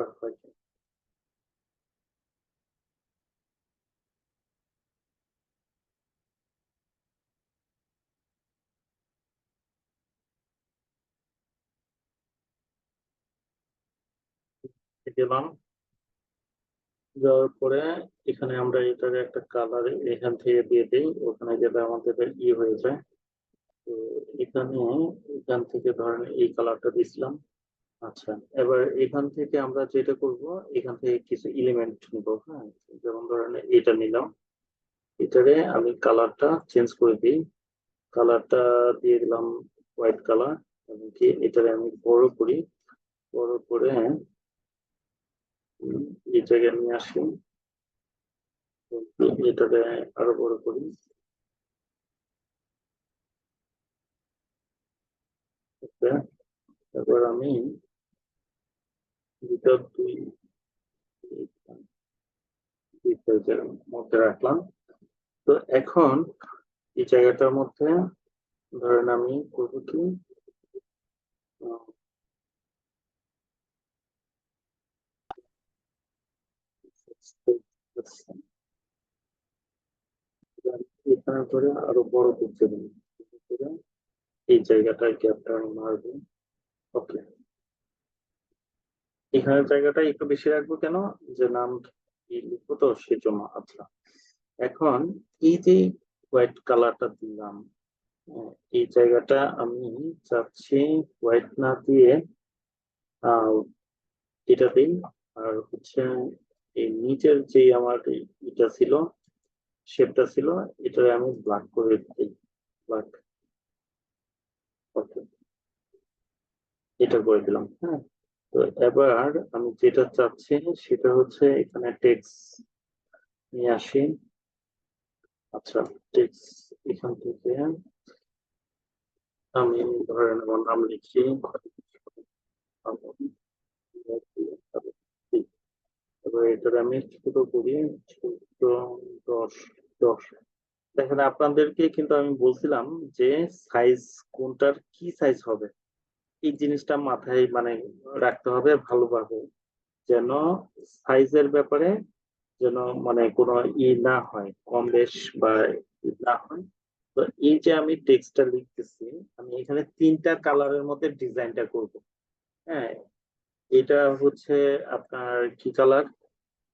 দিচ্ছে। দিলাম। দেওয়ার পরে এখানে আমরা এটার একটা কালার এখান থেকে দিয়ে দিই, ওখানে যেটা আমাদের ই হয়ে যায়। তো এখানে এখান থেকে ধরেন এই কালারটা দিছিলাম। আচ্ছা এবার এখান থেকে আমরা যেটা করব, এখান থেকে কিছু এলিমেন্ট নিব হ্যাঁ? যেমন ধরেন এটা নিলাম। এটারে আমি কালারটা চেঞ্জ করে দিই। কালারটা দিয়ে দিলাম হোয়াইট কালার এবং কি এটারে আমি বড় করি। বড় করে জায়গায় নিয়ে আসি এটাকে আরও বড় করি। তারপর আমি দুটো দুই মধ্যে রাখলাম। তো এখন এই জায়গাটার মধ্যে ধরেন আমি করব কি? এখানে করে আরও বড় করতে এই জায়গাটায় গ্যাপটা আমি মারবো ওকে। এখানে জায়গাটা একটু বেশি রাখব কেন? যে নাম লিখব তো সেজন্য আচ্ছা। এখন এই যে হোয়াইট কালারটা দিলাম এই জায়গাটা আমি চাচ্ছি হোয়াইট না দিয়ে এটা দিই। আর হচ্ছে এই নিচের যে আমার এটা ছিল, শেপটা ছিল এটা আমি ব্ল্যাক করে দিই। ব্ল্যাক এটা করে দিলাম হ্যাঁ। তো এবার আমি যেটা চাচ্ছি সেটা হচ্ছে এখানে টেক্স নিয়ে আসি। আচ্ছা টেক্স এখান থেকে আমি ধরেন আমার নাম লিখি। এবার এটার আমি ছোট করি, ছোট দশ দশ। দেখেন, আপনাদেরকে কিন্তু আমি বলছিলাম যে সাইজ কোনটার কি সাইজ হবে? এই জিনিসটা মাথায় মানে রাখতে হবে ভালোভাবে, যেন সাইজের ব্যাপারে যেন মানে কোনো ই না হয়, কম বেশ বা না হয়। তো এই যে আমি টেক্সটটা লিখতেছি, আমি এখানে তিনটা কালারের মধ্যে ডিজাইনটা করব। হ্যাঁ এটা হচ্ছে আপনার কি কালার?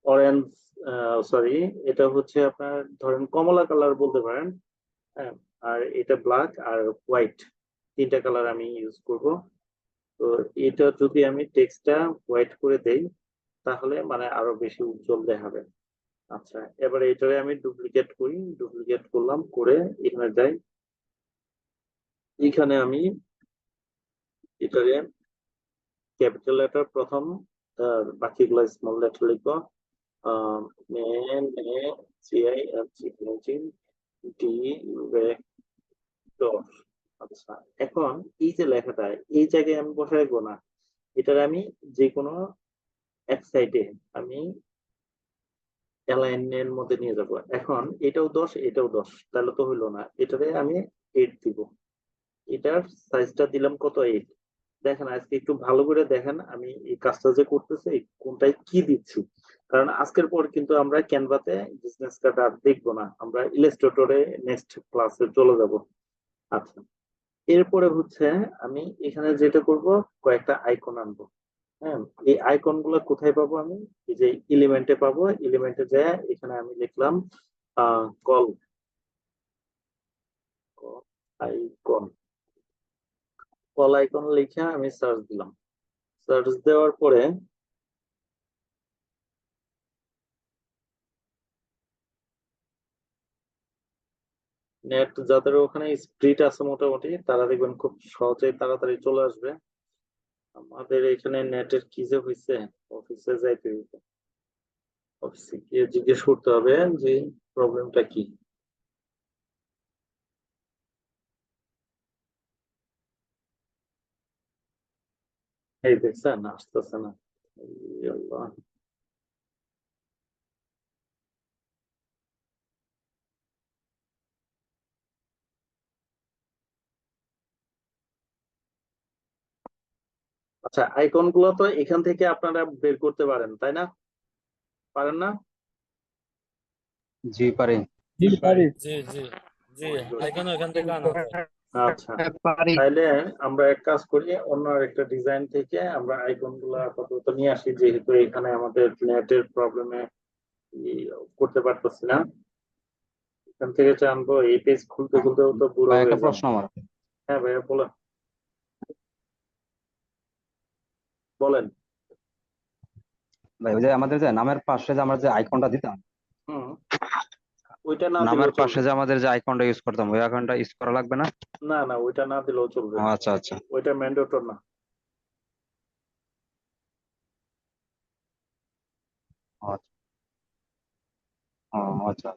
অরেঞ্জ সরি, এটা হচ্ছে আপনার ধরেন কমলা কালার বলতে পারেন হ্যাঁ আর এটা ব্ল্যাক আর হোয়াইট, তিনটা কালার আমি ইউজ করব। তো এটা যদি আমি টেক্সটটা হোয়াইট করে দেই, তাহলে মানে আরও বেশি উজ্জ্বল দেখাবে। আচ্ছা এবারে এটারে আমি ডুপ্লিকেট করি ডুপ্লিকেট করলাম, করে এখানে যাই। এখানে আমি এটারে ক্যাপিটাল লেটার প্রথম আর বাকিগুলো স্মল লেটার লিখব। মে মে C I F G D. Vector আচ্ছা এখন এই যে লেখাটা, এই জায়গায় আমি বসে রাখব না, এটার আমি যে কোনো এক সাইডে আমি অ্যালাইনের মধ্যে নিয়ে যাব। এখন এটাও দশ এটাও দশ, তাহলে তো হইল না। এটারে আমি এইট দিব। এটার সাইজটা দিলাম কত এইট দেখেন, আজকে একটু ভালো করে দেখেন, আমি এই কাজটা যে করতেছি কোনটায় কি দিচ্ছি? কারণ আজকের পর কিন্তু আমরা ক্যানভাতে বিজনেস কার্ড আর দেখব না। আমরা ইলাস্ট্রেটরে নেক্সট ক্লাসে চলে যাব। আচ্ছা। এরপরে হচ্ছে আমি এখানে যেটা করব, কয়েকটা আইকন আনব। হ্যাঁ এই আইকনগুলো কোথায় পাবো আমি? এই যে এলিমেন্টে পাবো এলিমেন্টে যায়, এখানে আমি লিখলাম কল আইকন কল আইকন লিখে আমি সার্চ দিলাম। সার্চ দেওয়ার পরে নেট যাদের ওখানে স্প্রিড আছে মোটামুটি, তারা দেখবেন খুব সহজেই তাড়াতাড়ি চলে আসবে। আমাদের এখানে নেটের কি যে হয়েছে অফিসে যাইতে হইবে। অফিসে গিয়ে জিজ্ঞেস করতে হবে যে প্রবলেমটা কি। এই দেখছেন, আসতেছে না। আচ্ছা আইকনগুলো তো এখান থেকে আপনারা বের করতে পারেন তাই না? পারেন না? জি পারি। জি পারি। জি জি জি আইকন ওখান থেকে আনা আচ্ছা পারি। তাইলে আমরা এক কাজ করি অন্য একটা ডিজাইন থেকে আমরা আইকনগুলো আপাতত নিয়ে আসি যেহেতু এখানে আমাদের নেটের প্রবলেমে করতে পারতেছি না। এখান থেকে জানব এই পেজ খুলতে খুলতে তো পুরো ভাই একটা প্রশ্ন আমার। হ্যাঁ ভাইয়া বলেন। বলেন। ভাই ওই যে আমাদের যে নামের পাশে যে আমরা যে আইকনটা দিতাম ওইটা না নামের পাশে যে আমাদের যে আইকনটা ইউজ করতাম ওই আইকনটা ইউজ করা লাগবে না? না না ওইটা না দিলেও চলবে। আচ্ছা আচ্ছা। ওইটা ম্যান্ডেটর না। আচ্ছা। ও, আচ্ছা।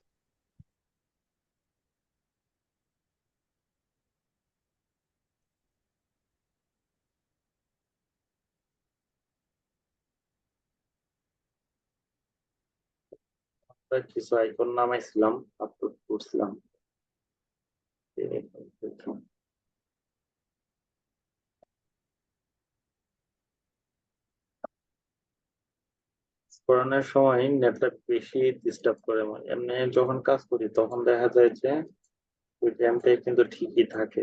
কিছু আইকন নামাইছিলাম আপলোড করছিলাম করোনার সময় নেটটা বেশি ডিস্টার্ব করে আমার। এমনি যখন কাজ করি তখন দেখা যায় যে, ওই টাইমটাই কিন্তু ঠিকই থাকে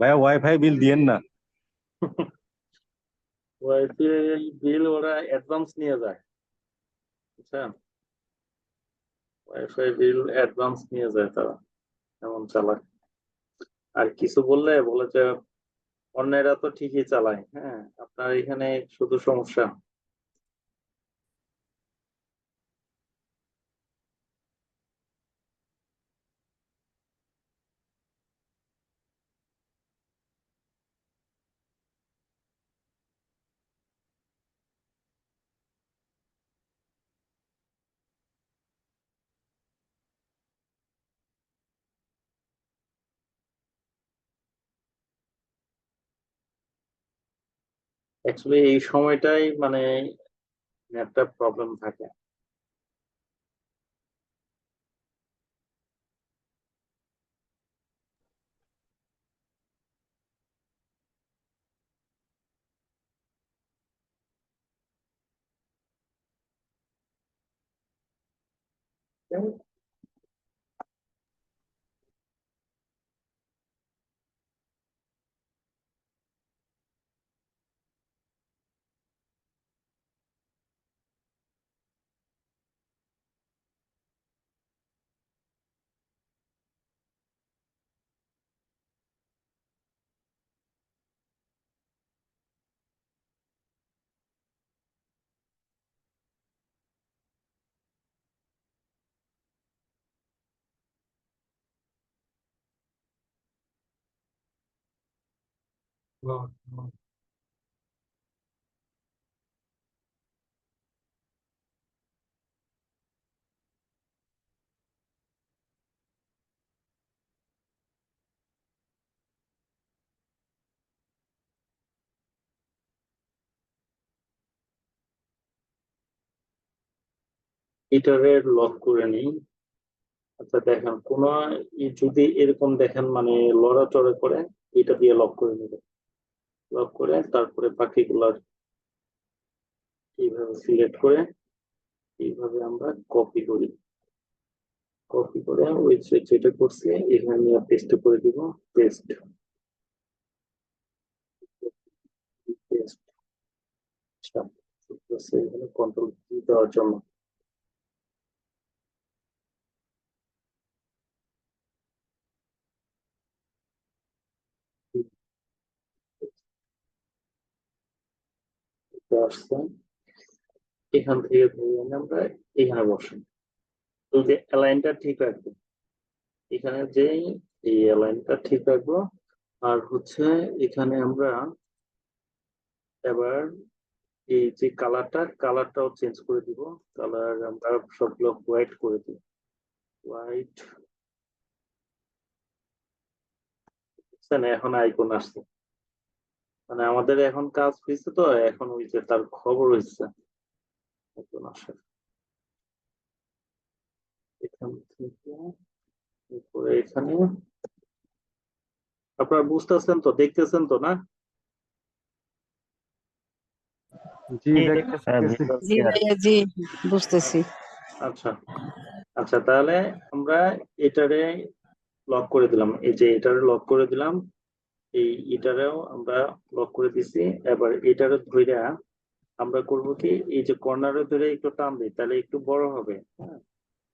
ভাইয়া ওয়াইফাই বিল দিয়েন না ওয়াইফাই বিল ওরা অ্যাডভান্স নিয়ে যায়, বুঝছেন? ওয়াইফাই বিল অ্যাডভান্স নিয়ে যায় তারা, এমন চালায়। আর কিছু বললে বলে যে অন্যেরা তো ঠিকই চালায় হ্যাঁ? আপনার এখানে শুধু সমস্যা। অ্যাকচুয়ালি এই সময়টাই মানে একটা প্রবলেম থাকে। এটারের লক করে নিই আচ্ছা দেখেন, কোন যদি এরকম দেখেন মানে লড়াচড়া করে এটা দিয়ে লক করে নেবে। লক করে, তারপরে বাকিগুলার এইভাবে সিলেক্ট করে এইভাবে আমরা কপি করি। কপি করে ওই যেটা করছি, এখানে নিয়ে পেস্ট করে দিব পেস্ট পেস্ট এখানে কন্ট্রোল দেওয়ার জন্য। আসছে এখান থেকে ধরে আমরা এখানে বসাই তো যে অ্যালাইনটা ঠিক রাখব। এখানে যেই এই লাইনটা ঠিক রাখব, আর হচ্ছে এখানে আমরা এবার এই যে কালারটা কালারটাও চেঞ্জ করে দিব। কালার আমরা সবগুলো হোয়াইট করে দিব হোয়াইট এখন আইকন আসছে। মানে আমাদের এখন কাজ হয়েছে তো এখন ওই যে তার খবর হয়েছে। আইকন আসে। এখান থেকে এরপরে এখানে। আপনারা বুঝতেছেন তো দেখতেছেন তো না? জি বুঝতেছি। আচ্ছা আচ্ছা তাহলে আমরা এটারে লক করে দিলাম। এই যে এটারে লক করে দিলাম এই এটারেও আমরা লক করে দিছি। এবার এটারে ধইরা আমরা করব কি, এই যে কর্নারে ধরে একটু টান দিই, তাহলে একটু বড় হবে হ্যাঁ?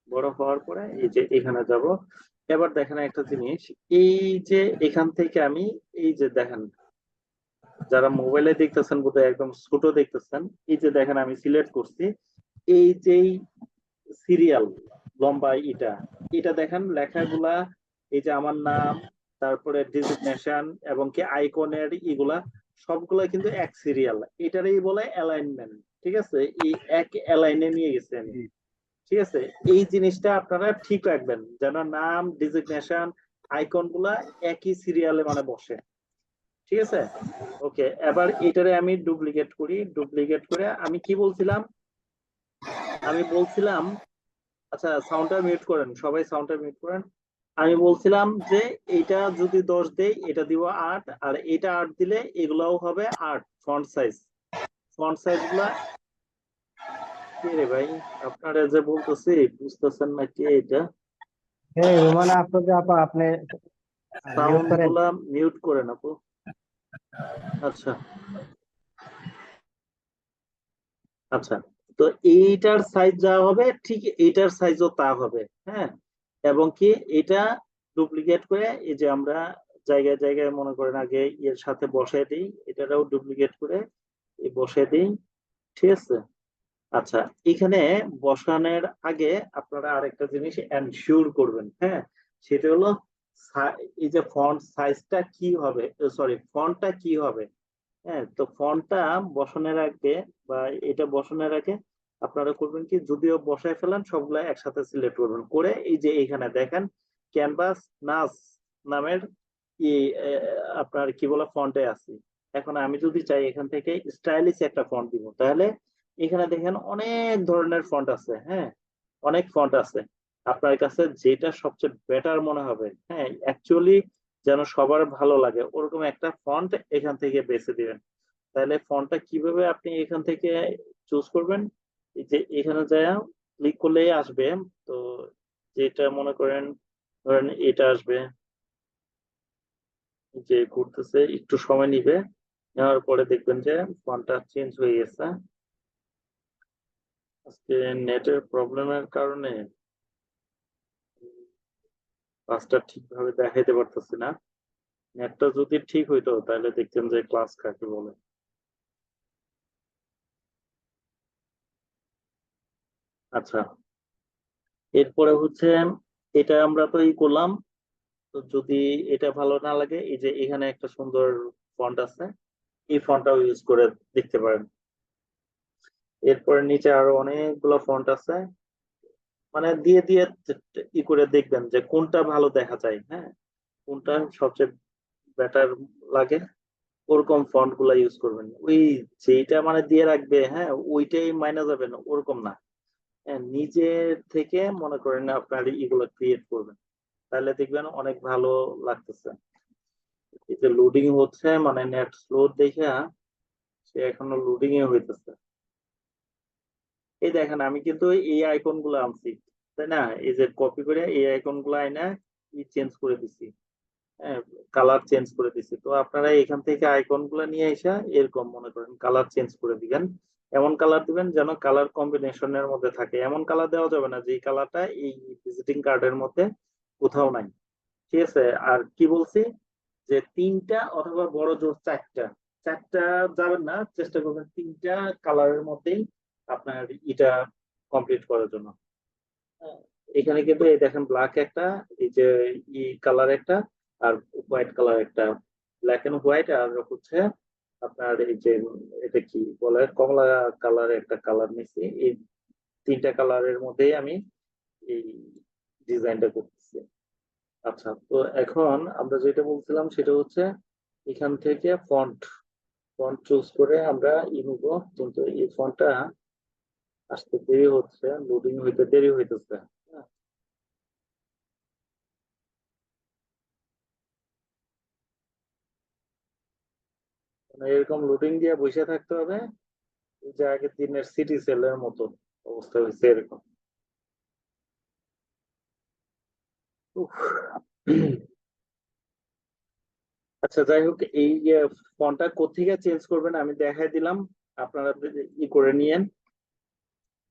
বড় হওয়ার পরে এই যে এখানে যাব। এবার দেখেন একটা জিনিস, এই যে এখান থেকে আমি, এই যে দেখেন, যারা মোবাইলে দেখতেছেন, বোধহয় একদম ছোট দেখতেছেন, এই যে দেখেন আমি সিলেক্ট করছি, এই যে সিরিয়াল লম্বা এটা এটা দেখেন লেখাগুলা, এই যে আমার নাম তারপরে ডিজিগনেশন এবং কি আইকনের এগুলা সবগুলা কিন্তু এক সিরিয়াল এটারই বলে অ্যালাইনমেন্ট ঠিক আছে? এই এক অ্যালাইনে নিয়ে গেছে আমি। ঠিক আছে? এই জিনিসটা আপনারা ঠিক রাখবেন যেন নাম ডিজিগনেশন আইকনগুলা একই সিরিয়ালে মানে বসে। ঠিক আছে? ওকে এবার এটারে আমি ডুপ্লিকেট করি। ডুপ্লিকেট করে আমি কি বলছিলাম? আমি বলছিলাম আচ্ছা সাউন্ডটা মিউট করেন। সবাই সাউন্ডটা মিউট করেন। আমি বলছিলাম যে এটা যদি দশ দেই এটা দিব আট আর এটা আট দিলে এগুলাও হবে আট ফন্ট সাইজ ফন্ট সাইজগুলা কে রে ভাই? আপনারা যে বলতেছি বুঝতেছেন না কে এটা রুমানা মানে আপা আপনি সাউন্ডগুলা মিউট করেন আপু। আচ্ছা। আচ্ছা তো এইটার সাইজ যা হবে ঠিক এইটার সাইজও তা হবে হ্যাঁ? এবং কি এটা ডুপ্লিকেট করে এই যে আমরা জায়গায় জায়গায় মনে করেন আগে এর সাথে বসায় দিই, এটারও ডুপ্লিকেট করে বসায় দিই, ঠিক আছে? আচ্ছা এখানে বসানোর আগে আপনারা আরেকটা জিনিস এনশিওর করবেন হ্যাঁ? সেটা হলো এই যে ফন্ট সাইজটা কি হবে সরি ফন্টটা কি হবে? হ্যাঁ তো ফন্টটা বসানোর আগে বা এটা বসানোর আগে আপনারা করবেন কি, যদিও বসায় ফেলেন, সবগুলা একসাথে সিলেক্ট করবেন। করে এই যে এখানে দেখেন ক্যানভাস নাস নামের ই আপনার কি বলে ফন্টে আছে। এখন আমি যদি চাই এখান থেকে স্টাইলিশ একটা ফন্ট দিব, তাহলে এখানে দেখেন অনেক ধরনের ফন্ট আছে হ্যাঁ? অনেক ফন্ট আছে। আপনার কাছে যেটা সবচেয়ে বেটার মনে হবে হ্যাঁ? অ্যাকচুয়ালি যেন সবার ভালো লাগে, ওরকম একটা ফন্ট এখান থেকে বেছে দিবেন। তাহলে ফন্টটা কীভাবে আপনি এখান থেকে চুজ করবেন? যে এখানে যায় ক্লিক করলেই আসবে। তো যেটা মনে করেন, ধরেন এটা আসবে। যে ঘুরতেছে, একটু সময় নিবে। নেওয়ার পরে দেখবেন যে ফোনটা চেঞ্জ হয়ে গেছে। আজকে নেটের প্রবলেমের কারণে ক্লাসটা ঠিকভাবে দেখাইতে পারতেছি না। নেটটা যদি ঠিক হইতো, তাহলে দেখতেন যে ক্লাস কাকে বলে। আচ্ছা। এরপরে হচ্ছে এটা আমরা তো ই করলাম। তো যদি এটা ভালো না লাগে, এই যে এখানে একটা সুন্দর ফন্ট আছে, এই ফন্টটাও ইউজ করে দেখতে পারেন। এরপরে নিচে আরও অনেকগুলো ফন্ট আছে। মানে দিয়ে দিয়ে ই করে দেখবেন যে কোনটা ভালো দেখা যায় হ্যাঁ? কোনটা সবচেয়ে বেটার লাগে, ওরকম ফন্টগুলা ইউজ করবেন। ওই যেটা মানে দিয়ে রাখবে হ্যাঁ? ওইটাই মাইনা যাবে না, ওরকম না। হ্যাঁ নিজের থেকে মনে করেন আপনার এগুলো ক্রিয়েট করবেন। তাহলে দেখবেন অনেক ভালো লাগতেছে। এই যে লোডিং হচ্ছে মানে নেট স্লো দেখে সে এখনও লোডিং এ হইতেছে। এই দেখেন, আমি কিন্তু এই আইকনগুলো আনছি, তাই না? এই যে কপি করে এই আইকনগুলো আইনা চেঞ্জ করে দিছি। হ্যাঁ কালার চেঞ্জ করে দিছি। তো আপনারা এখান থেকে আইকনগুলো নিয়ে এসে এরকম মনে করেন কালার চেঞ্জ করে দিবেন। এমন কালার দিবেন যেন কালার কম্বিনেশনের মধ্যে থাকে। এমন কালার দেওয়া যাবে না যে কালারটা এই ভিজিটিং কার্ডের মধ্যে কোথাও নাই। ঠিক আছে? আর কি বলছি? যে তিনটা অথবা বড় জোর চারটা চারটা যাবেন না, চেষ্টা করবেন তিনটা কালারের মধ্যেই আপনার এটা কমপ্লিট করার জন্য। এখানে কিন্তু এই দেখেন ব্ল্যাক একটা, এই যে ই কালার একটা, আর হোয়াইট কালার একটা। ব্ল্যাক এন্ড হোয়াইট আর হচ্ছে আপনার এই যে এটা কি বলে, কমলা কালার একটা কালার নিছি। এই তিনটা কালারের মধ্যেই আমি এই ডিজাইনটা করতেছি। আচ্ছা তো এখন আমরা যেটা বলছিলাম সেটা হচ্ছে এখান থেকে ফন্ট ফন্ট চুজ করে আমরা ই কিন্তু এই ফন্টটা আসতে দেরি হচ্ছে লোডিং হইতে দেরি হইতেছে হ্যাঁ। মানে এরকম লোডিং দিয়ে বসে থাকতে হবে, যে আগের দিনের সিটি সেলের মতো অবস্থা হয়েছে এরকম। আচ্ছা যাই হোক, এই ফোনটা কোথেকে চেঞ্জ করবেন আমি দেখাই দিলাম, আপনারা ই করে নিয়েন।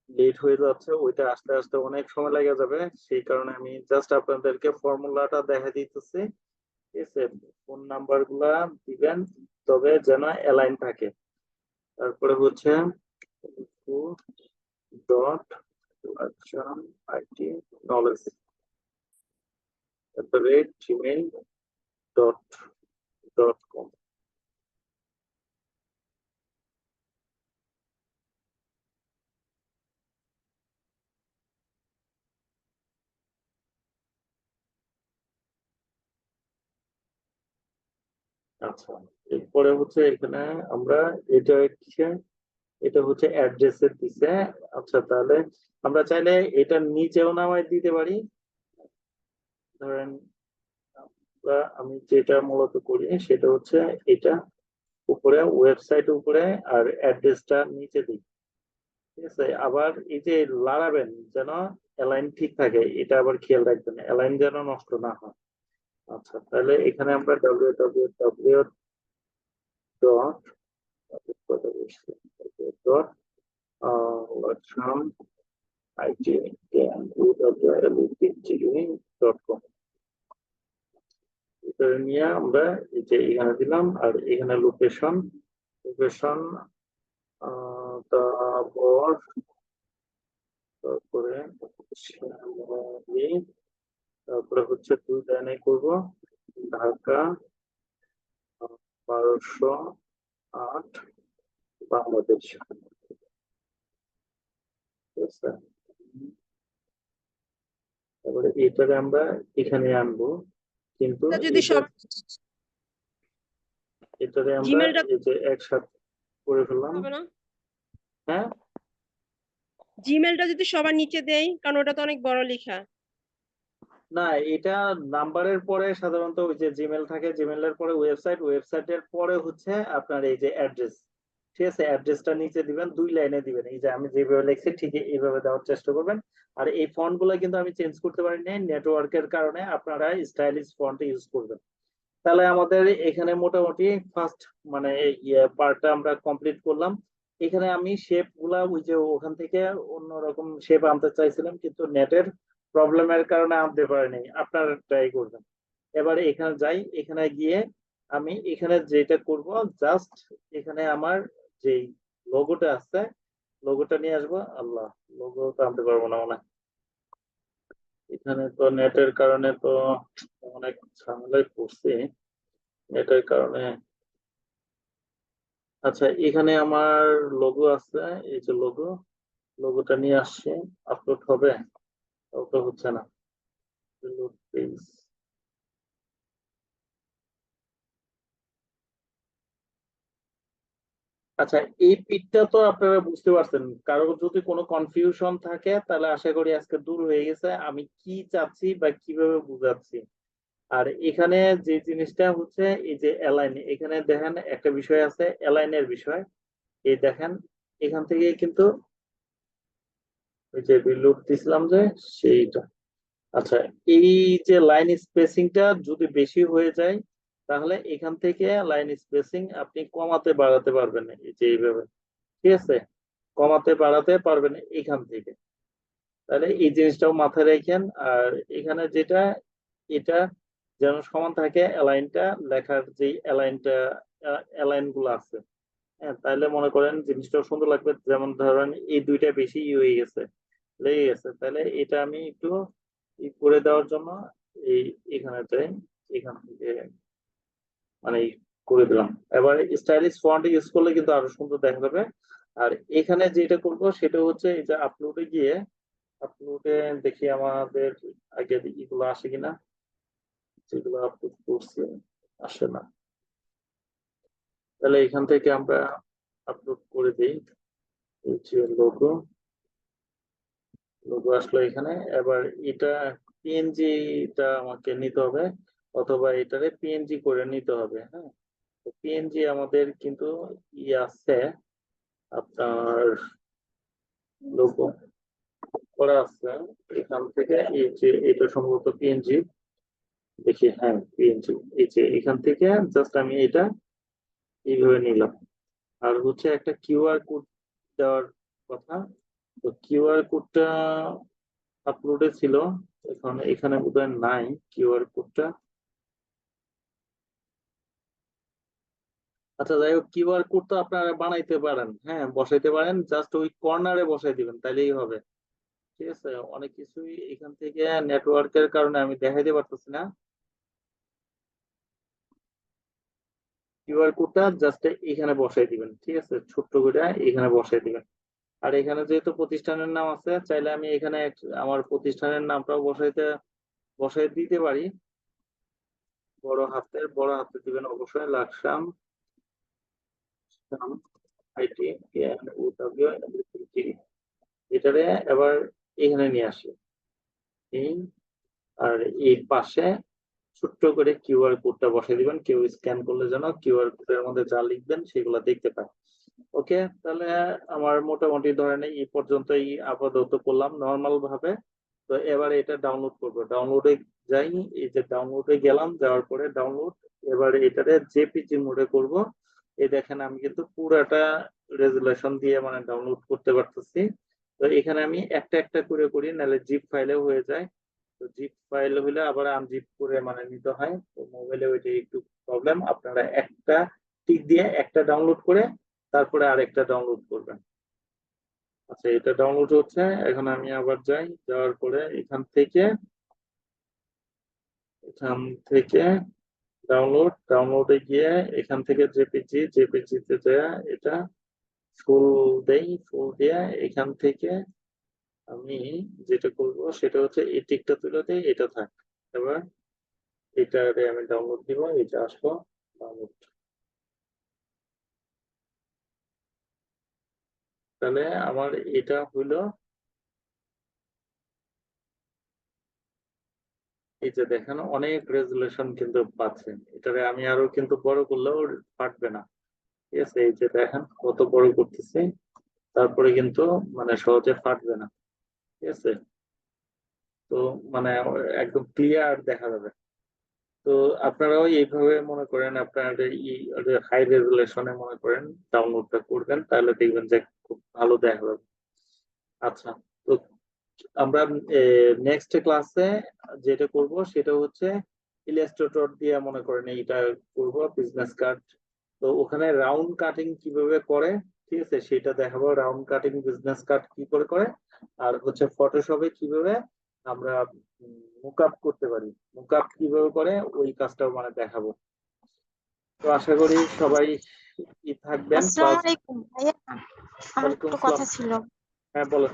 লেট হয়ে যাচ্ছে, ওইটা আস্তে আস্তে অনেক সময় লেগে যাবে, সেই কারণে আমি জাস্ট আপনাদেরকে ফর্মুলাটা দেখা দিতেছি। ফোন নাম্বারগুলা দিবেন, তবে যেন অ্যালাইন থাকে। তারপরে হচ্ছে ডট আইটি নলেজ তারপরে জিমেইল ডট ডট কম আচ্ছা। এরপরে হচ্ছে এখানে আমরা এটা হচ্ছে এটা হচ্ছে অ্যাড্রেসের দিছে আচ্ছা তাহলে আমরা চাইলে এটা নিচেও নামায় দিতে পারি। ধরেন, আমরা, আমি যেটা মূলত করি সেটা হচ্ছে এটা উপরে ওয়েবসাইট উপরে আর অ্যাড্রেসটা নিচে দিই। ঠিক আছে? আবার এই যে লাগাবেন যেন অ্যালাইন ঠিক থাকে, এটা আবার খেয়াল রাখবেন অ্যালাইন যেন নষ্ট না হয়। আচ্ছা তাহলে এখানে আমরা ডাব্লিউ ডাব্লিউ ডট নিয়ে আমরা এই যে এখানে দিলাম, আর এখানে লোকেশন লোকেশন তারপর, তারপরে তারপরে হচ্ছে দুই লাইনে করব। ঢাকা বারোশো আট বাংলাদেশ। তারপরে এটাকে আমরা এখানে আনব। কিন্তু যদি সব এটাকে আমরা জিমেলটা- এই যে একসাথে করে ফেললাম। হ্যাঁ? জিমেলটা যদি সবার নিচে দেই কারণ ওটা তো অনেক বড় লেখা। না, এটা নাম্বারের পরে সাধারণত ওই যে জিমেল থাকে জিমেলের পরে ওয়েবসাইট ওয়েবসাইটের পরে হচ্ছে আপনার এই যে অ্যাড্রেস ঠিক আছে? অ্যাড্রেসটা নিচে দিবেন, দুই লাইনে দিবেন। এই যে আমি যেভাবে লিখছি, ঠিক এইভাবে দেওয়ার চেষ্টা করবেন। আর এই ফন্টগুলো কিন্তু আমি চেঞ্জ করতে পারি না নেটওয়ার্কের কারণে আপনারা স্টাইলিশ ফন্ট ইউজ করবেন। তাহলে আমাদের এখানে মোটামুটি ফার্স্ট মানে ইয়ে পার্টটা আমরা কমপ্লিট করলাম। এখানে আমি শেপগুলা ওই যে ওখান থেকে অন্যরকম শেপ আনতে চাইছিলাম, কিন্তু নেটের প্রবলেমের কারণে আনতে পারিনি। আপনারা ট্রাই করবেন। এবারে এখানে যাই, এখানে গিয়ে আমি এখানে যেটা করব জাস্ট এখানে আমার যেই লোগোটা আছে লোগোটা নিয়ে আসব। আল্লাহ লোগো তো আনতে পারব না মনে এখানে তো নেটের কারণে তো অনেক ঝামেলায় পড়ছি। নেটের কারণে। আচ্ছা এখানে আমার লোগো আছে, এই যে লোগো লোগোটা নিয়ে আসছি আপলোড হবে। ওটা হচ্ছে না. আচ্ছা এই পিকটা তো আপনারা বুঝতে পারছেন। কারও যদি কোনো কনফিউশন থাকে, তাহলে আশা করি আজকে দূর হয়ে গেছে। আমি কি চাচ্ছি বা কীভাবে বুঝাচ্ছি? আর এখানে যে জিনিসটা হচ্ছে, এই যে অ্যালাইন এখানে দেখেন একটা বিষয় আছে অ্যালাইনের বিষয়। এই দেখেন, এখান থেকে কিন্তু ওই যে বিলুপ দিছিলাম যে সেইটা। আচ্ছা এই যে লাইন স্পেসিংটা যদি বেশি হয়ে যায়, তাহলে এখান থেকে লাইন স্পেসিং আপনি কমাতে বাড়াতে পারবেন এই যে এইভাবে। ঠিক আছে? কমাতে বাড়াতে পারবেন এখান থেকে। তাহলে এই জিনিসটাও মাথায় রাখেন, আর এখানে যেটা, এটা যেন সমান থাকে অ্যালাইনটা লেখার যে অ্যালাইনটা অ্যালাইনগুলো আছে। হ্যাঁ তাহলে মনে করেন জিনিসটাও সুন্দর লাগবে। যেমন ধরেন এই দুইটা বেশি ই হয়ে গেছে। লেগে গেছে তাহলে এটা আমি একটু করে দেওয়ার জন্য এই এখানে এখান থেকে মানে করে দিলাম। এবার স্টাইলিশ ফন্ট ইউজ করলে কিন্তু আরও সুন্দর দেখা যাবে। আর এখানে যেটা করব সেটা হচ্ছে এই যে আপলোডে গিয়ে আপলোডে দেখি আমাদের আগে এগুলো আসে কিনা। যেগুলো আপলোড করছি, আসে না। তাহলে এখান থেকে আমরা আপলোড করে দিই। লোগো লোগো আসলো এখানে। এবার এটা পিএনজি টা আমাকে নিতে হবে, অথবা এটারে পিএনজি করে নিতে হবে হ্যাঁ? পিএনজি আমাদের কিন্তু ই আছে, আপনার লোগো করা আছে। এখান থেকে এই যে এটা সম্ভবত পিএনজি দেখি হ্যাঁ পিএনজি এই যে এখান থেকে জাস্ট আমি এটা এইভাবে নিলাম। আর হচ্ছে একটা কিউআর কোড দেওয়ার কথা তো কিউআর কোডটা আপলোডে ছিল, এখন এখানে বোধহয় নাই কিউআর কোডটা আচ্ছা যাই হোক কিউআর কোড তো আপনারা বানাইতে পারেন হ্যাঁ বসাইতে পারেন জাস্ট ওই কর্নারে বসাই দিবেন, তাইলেই হবে। ঠিক আছে, অনেক কিছুই এখান থেকে নেটওয়ার্কের কারণে আমি দেখাইতে পারতেছি না। কিউআর কোডটা জাস্ট এখানে বসাই দিবেন, ঠিক আছে, ছোট্ট করে এখানে বসাই দিবেন। আর এখানে যেহেতু প্রতিষ্ঠানের নাম আছে, চাইলে আমি এখানে আমার প্রতিষ্ঠানের নামটাও বসাইতে, বসাই দিতে পারি। বড় হাতের, বড় হাতে দিবেন অবশ্যই লাকসাম আইটি এটারে এবার এখানে নিয়ে আসি। আর এই পাশে ছোট্ট করে কিউআর কোডটা বসাই দিবেন। কেউ স্ক্যান করলে যেন কিউআর কোডের মধ্যে যা লিখবেন সেগুলো দেখতে পায় ওকে? তাহলে আমার মোটামুটি ধরেন এই পর্যন্তই আপাতত করলাম নর্মাল ভাবে। তো এবার এটা ডাউনলোড করব। ডাউনলোডে যাই, এই যে ডাউনলোডে গেলাম, যাওয়ার পরে ডাউনলোড এবার এটারে জেপিজি মোডে করব। এই দেখেন আমি কিন্তু পুরাটা রেজুলেশন দিয়ে মানে ডাউনলোড করতে পারতেছি। তো এখানে আমি একটা একটা করে করি, নাহলে জিপ ফাইলে হয়ে যায়। তো জিপ ফাইল হলে আবার আনজিপ করে মানে নিতে হয়। তো মোবাইলে ওইটা একটু প্রবলেম আপনারা একটা টিক দিয়ে একটা ডাউনলোড করে তারপরে আরেকটা ডাউনলোড করবেন। আচ্ছা এটা ডাউনলোড হচ্ছে, এখন আমি আবার যাই, যাওয়ার পরে এখান থেকে এখান থেকে ডাউনলোড ডাউনলোডে গিয়ে এখান থেকে জেপিজি জেপিজি তে যায় এটা ফুল দেই ফুল দিয়ে এখান থেকে আমি যেটা করব, সেটা হচ্ছে এই টিকটা তুলে দেই, এটা থাক। এবার এটারে আমি ডাউনলোড দিব, এটা আসলো ডাউনলোড তাহলে আমার এটা হইল এই যে দেখেন, অনেক রেজুলেশন কিন্তু পাচ্ছেন এটারে আমি আরও কিন্তু বড় করলেও ফাটবে না। ঠিক আছে, এই যে দেখেন কত বড় করতেছি, তারপরে কিন্তু মানে সহজে ফাটবে না। ঠিক আছে? তো মানে একদম ক্লিয়ার দেখা যাবে। তো আপনারাও এইভাবে মনে করেন, আপনার হাই রেজুলেশনে মনে করেন ডাউনলোডটা করবেন, তাহলে দেখবেন যে খুব ভালো দেখা যাবে। আচ্ছা তো আমরা নেক্সট ক্লাসে যেটা করব সেটা হচ্ছে ইলাস্ট্রেটর দিয়ে মনে করেন এইটা করব বিজনেস কার্ড তো ওখানে রাউন্ড কাটিং কীভাবে করে, ঠিক আছে? সেটা দেখাবো রাউন্ড কাটিং বিজনেস কার্ড কি করে করে, আর হচ্ছে ফটোশপে কীভাবে আমরা মুকআপ করতে পারি। মুকআপ কীভাবে করে, ওই কাজটাও মানে দেখাবো। তো আশা করি সবাই থাকবেন? আসসালামু আলাইকুম ভাইয়া। আমার একটু কথা ছিল। হ্যাঁ বলেন।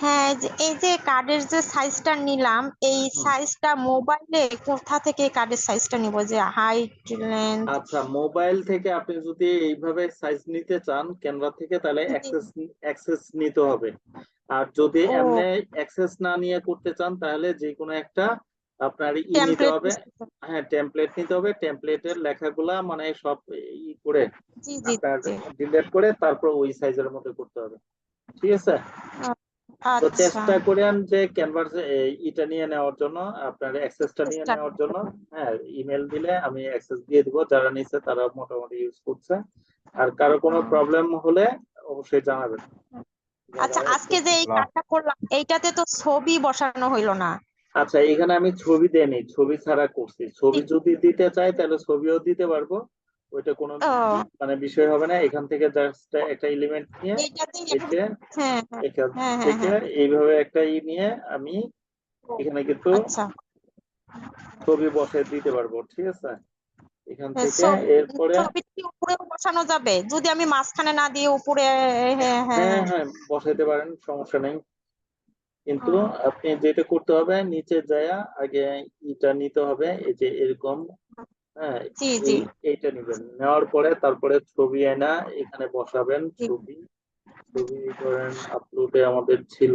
হ্যাঁ এই যে কার্ডের যে সাইজটা নিলাম এই সাইজটা মোবাইলে কোথা থেকে কার্ডের সাইজটা নিব? যে হাইট লেন্থ? আচ্ছা মোবাইল থেকে আপনি যদি এইভাবে সাইজ নিতে চান ক্যামেরা থেকে তাহলে অ্যাক্সেস অ্যাক্সেস নিতে হবে। আর যদি। এমনি অ্যাক্সেস না নিয়ে করতে চান তাহলে যে কোনো একটা আপনার ই নিতে হবে। হ্যাঁ টেমপ্লেট নিতে হবে। টেমপ্লেটের লেখাগুলা মানে সব ই করে আপনার ডিলিট করে তারপর ওই সাইজের মধ্যে করতে হবে। ঠিক আছে? তো আচ্ছা। চেষ্টা করেন যে ক্যানভাস ইটা নিয়ে নেওয়ার জন্য আপনার অ্যাক্সেসটা নিয়ে নেওয়ার জন্য। হ্যাঁ ইমেল দিলে আমি অ্যাক্সেস দিয়ে দিব। যারা নিচ্ছে তারা মোটামুটি ইউজ করছে। আর কারও কোনো প্রবলেম হলে অবশ্যই জানাবেন। আচ্ছা আজকে যে এই কাজটা করলাম এইটাতে তো ছবি বসানো হইল না। আচ্ছা এখানে আমি ছবি দেইনি ছবি ছাড়া করছি। ছবি যদি দিতে চাই তাহলে ছবিও দিতে পারব। ওইটা কোনো মানে বিষয় হবে না এখান থেকে জাস্ট একটা এলিমেন্ট নিয়ে এইটাতেই হ্যাঁ হ্যাঁ এখান হ্যাঁ হ্যাঁ থেকে এইভাবে একটা ই নিয়ে আমি এখানে কিন্তু আচ্ছা। ছবি বসে দিতে পারব ঠিক আছে? এখান থেকে এরপরে উপরে বসানো যাবে। যদি আমি মাঝখানে না দিয়ে উপরে হ্যাঁ হ্যাঁ হ্যাঁ। হ্যাঁ বসাইতে পারেন সমস্যা নেই। কিন্তু আপনি যেটা করতে হবে নিচে যায়া আগে ইটা নিতে হবে এই যে এরকম হ্যাঁ এইটা নিবেন। নেওয়ার পরে তারপরে ছবি আয়না এখানে বসাবেন ছবি। ছবি ধরেন আপলোডে আমাদের ছিল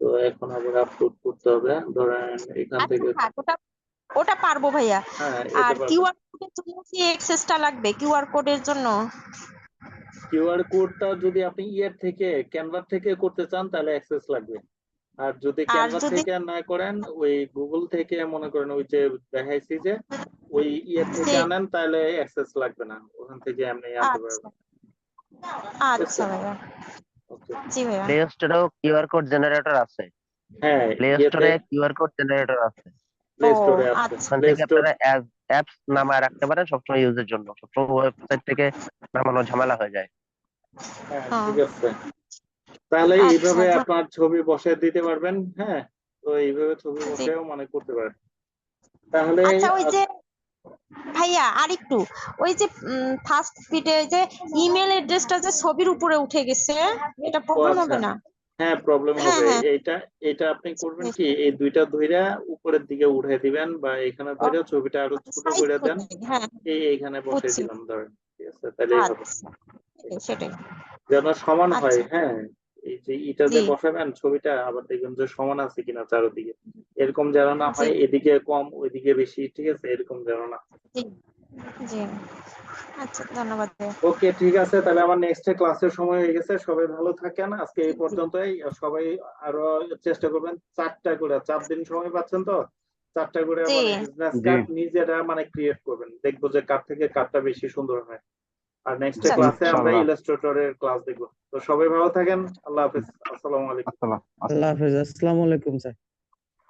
তো এখন আবার আপলোড করতে হবে। ধরেন এখান আচ্ছা থেকে ওটা ওটা পারব ভাইয়া। হ্যাঁ আর কিউআর কোডের জন্য কি এক্সেসটা লাগবে? কিউআর কোডের জন্য? কিউআর কোডটা যদি আপনি ইয়ের থেকে ক্যানভা থেকে করতে চান তাহলে অ্যাক্সেস লাগবে। আর যদি ক্যানভা থেকে না করেন ওই গুগল থেকে মনে করেন ওই যে দেখাইছি যে ওই ইয়ে থেকে আনেন তাহলে অ্যাক্সেস লাগবে না। ওখান থেকে এমনি আনতে আচ্ছা। পারবেন। আচ্ছা ভাইয়া। জি ভাইয়া। প্লে স্টোরেও কিউআর কোড জেনারেটর আছে। হ্যাঁ প্লে স্টোরে কিউআর কোড জেনারেটর আছে। প্লে স্টোরে আছে। আচ্ছা। ওখান প্লে থেকে স্টোর আপনারা অ্যাপস নামায় রাখতে পারেন সবসময় ইউজের জন্য। সবসময় ওয়েবসাইট থেকে নামানো ঝামেলা হয়ে যায়। হ্যাঁ হ্যাঁ। ঠিক আছে। তাহলে আচ্ছা, এইভাবে আপনার ছবি বসে দিতে পারবেন হ্যাঁ? তো এইভাবে ছবি বসেও মানে করতে পারেন তাহলে আচ্ছা ওই যে ভাইয়া আরেকটু। ওই যে ফার্স্ট ফিটে যে ইমেল অ্যাড্রেসটা যে ছবির উপরে উঠে গেছে এটা প্রবলেম হবে আচ্ছা। না? হ্যাঁ প্রবলেম হ্যাঁ, হবে। হ্যাঁ। এইটা এটা আপনি করবেন কি এই দুইটা ধইরা উপরের দিকে উঠে দিবেন বা এখানে ধরে ছবিটা আরও ছোট করে দেন। হ্যাঁ। এই এইখানে বসে। দিলাম ধরেন। ঠিক আছে আচ্ছা সেটাই, যেন সমান হয় আচ্ছা। হ্যাঁ। এই যে ইটা যে বসাবেন ছবিটা আবার দেখবেন যে সমান আছে কিনা চারদিকে। এরকম যেন না হয় এদিকে কম ওইদিকে বেশি ঠিক আছে? এরকম যেন না। জি। আচ্ছা ধন্যবাদ ওকে ঠিক আছে। তাহলে আমার নেক্সট ক্লাসের সময় হয়ে গেছে। সবাই ভালো থাকেন। আজকে এই পর্যন্তই। সবাই আরও চেষ্টা করবেন চারটা করে। চার দিন সময় পাচ্ছেন তো? চারটা করে বিজনেস। কার্ড নিজেরা মানে ক্রিয়েট করবেন। দেখব যে কার থেকে কার্ডটা বেশি সুন্দর হয়। আর নেক্সট আচ্ছা। ক্লাসে আমরা ইলাস্ট্রেটর এর ক্লাস দেখব। তো সবাই ভালো থাকেন আল্লাহ হাফেজ। আসসালামু আলাইকুম। আসসালাম আল্লাহ হাফেজ। আসসালামু আলাইকুম স্যার।